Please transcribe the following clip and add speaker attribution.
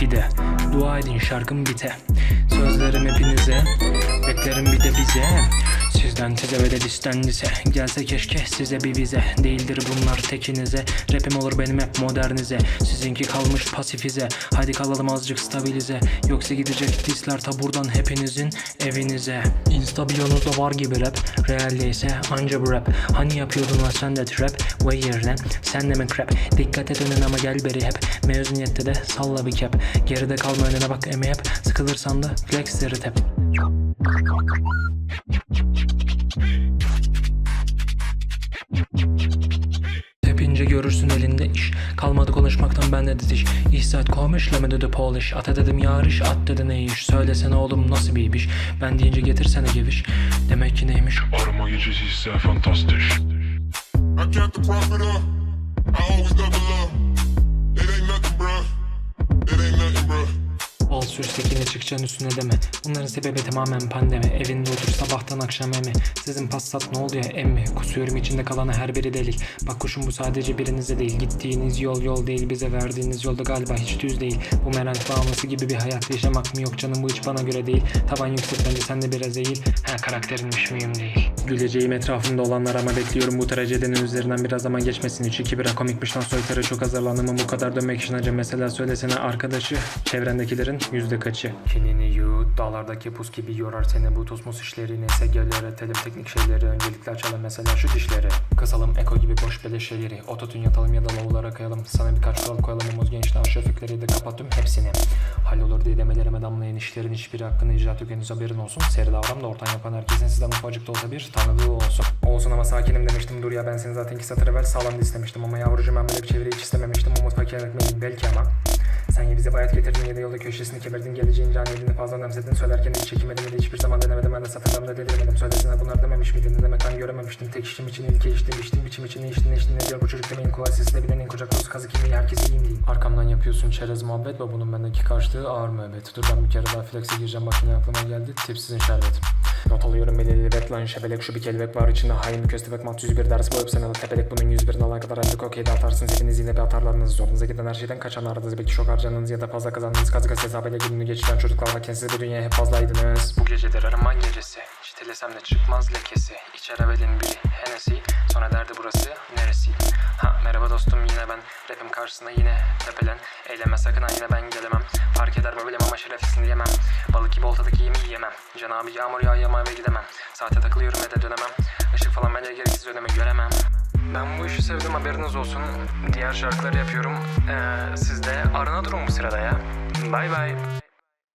Speaker 1: pide Dua edin şarkım bite. Sözlerim hepinize. Beklerim bir de bize. Sizden size ve de bizden bize. Gelse keşke size bir vize. Değildir bunlar tekinize. Rapim olur benim hep modernize. Sizinki kalmış pasifize. Hadi kalalım azıcık stabilize. Yoksa gidecek disler ta buradan hepinizin evinize. Insta biyonuzda var gibi rap. Realde ise anca bu rap. Hani yapıyordun lan sen de trap? Vay yerine. Sen de mi crap? Dikkat et önüne ama gel beri hep. Mezuniyette de salla bir cap. Geride kalma önüne bak eme hep Sıkılırsan da flexleri tep Tepince görürsün elinde iş. Kalmadı konuşmaktan bende diş İhsat koymuş lemede de polish. Ata dedim yarış at dedi ne iş. Söylesene oğlum nasıl bir iş? Ben deyince getirsene geviş. Demek ki neymiş?
Speaker 2: Arama gecesi ise fantastik.
Speaker 3: I count the profit up. I always double up.
Speaker 1: Al sür sekine çıkacaksın üstüne deme. Bunların sebebi tamamen pandemi. Evinde otur sabahtan akşam emi Sizin passat ne oluyor emmi? Kusuyorum içinde kalanı her biri delik. Bak kuşum bu sadece birinize değil. Gittiğiniz yol yol değil Bize verdiğiniz yolda galiba hiç düz değil. Bu merak bağımlısı gibi bir hayat yaşamak mı yok Canım? Bu hiç bana göre değil. Taban yüksek bence sen de biraz eğil. Ha karakterinmiş mühim değil. Güleceğim etrafımda olanlar ama bekliyorum bu trajedinin üzerinden biraz zaman geçmesin. 3-2 bira komikmiş lan soytarı çok hazırlandım bu kadar dönmek için acı mesela söylesene arkadaşı Çevrendekilerin yüzde kaçı? Kinini yut dağlardaki pus gibi yorar seni bu tosmos işlerini SG'lere telif teknik şeyleri öncelikle açalım mesela şu dişleri. Kısalım eko gibi boş beleş şeyleri Ototun yatalım ya da lavlara kayalım. Sana birkaç kural koyalım omuz gençler şefikleri de kapattım hepsini. Hallolur diye demelerime damlayan işlerin hiçbiri hakkında icraat yok henüz haberin olsun. Seri davram da ortam yapan herkesin sizden ufacık da olsa bir tanıdığı olsun. Olsun ama sakinim demiştim dur ya ben seni zaten iki satır evvel sağlam istemiştim. Ama yavrucuğum ben böyle bir çeviri hiç istememiştim. Umut fakir etmeyi belki ama sen ya bize bayat getirdin ya da yolda köşesini kevirdin Geleceğin can elini fazla önemsedin Söylerken hiç çekinmedim ya hiçbir zaman denemedim. Ben de satırlarımda delirmedim. Söylesene bunlar dememiş miydin? Ne demek ben görememiştim. Tek işim için ilke içtim içtim. Biçim için içtin içtin ne diyor? Bu çocuk demeyin. Kolay sesle bilenin kucak dolusu kazık yemeği herkese iyiyim diyeyim. Arkamdan yapıyorsun çerez muhabbet ve bunun bendeki karşılığı ağır müebbet. Dur ben bir kere daha flex'e gireceğim. Makine aklıma geldi. Tipsizin şerbet Not alıyorum belirli lan şebelek şu bir kelebek var içinde. Hain köstebek mat 101 ders sana da tepelek bunun 101 alana kadar ancak okey de atarsınız. Hepiniz yine bir atarlarınız. Zorunuza giden her şeyden kaçan aradınız belki çok harcanınız ya da fazla kazandınız. Kazı kazı hesabıyla gününü geçiren çocuklar varken siz bu dünyaya hep fazlaydınız. Bu geceler arama gecesi. Çitelesem de çıkmaz lekesi. İçer evvelin biri Hennessy. Sonra derdi burası neresi? Ha merhaba dostum yine ben rapim karşısında yine tepelen. Eyleme sakın ha yine ben gelemem. Fark eder mi bilmem ama şerefsizini diyemem Balık gibi oltadaki yemi yiyemem. Cenabı yağmur yağıyor eve gidemem Saate takılıyorum ve de dönemem Işık falan bence gereksiz önemi göremem ben bu işi sevdim haberiniz olsun. Diğer şarkıları yapıyorum. Ee, siz de arına durun bu sırada ya. Bay bay.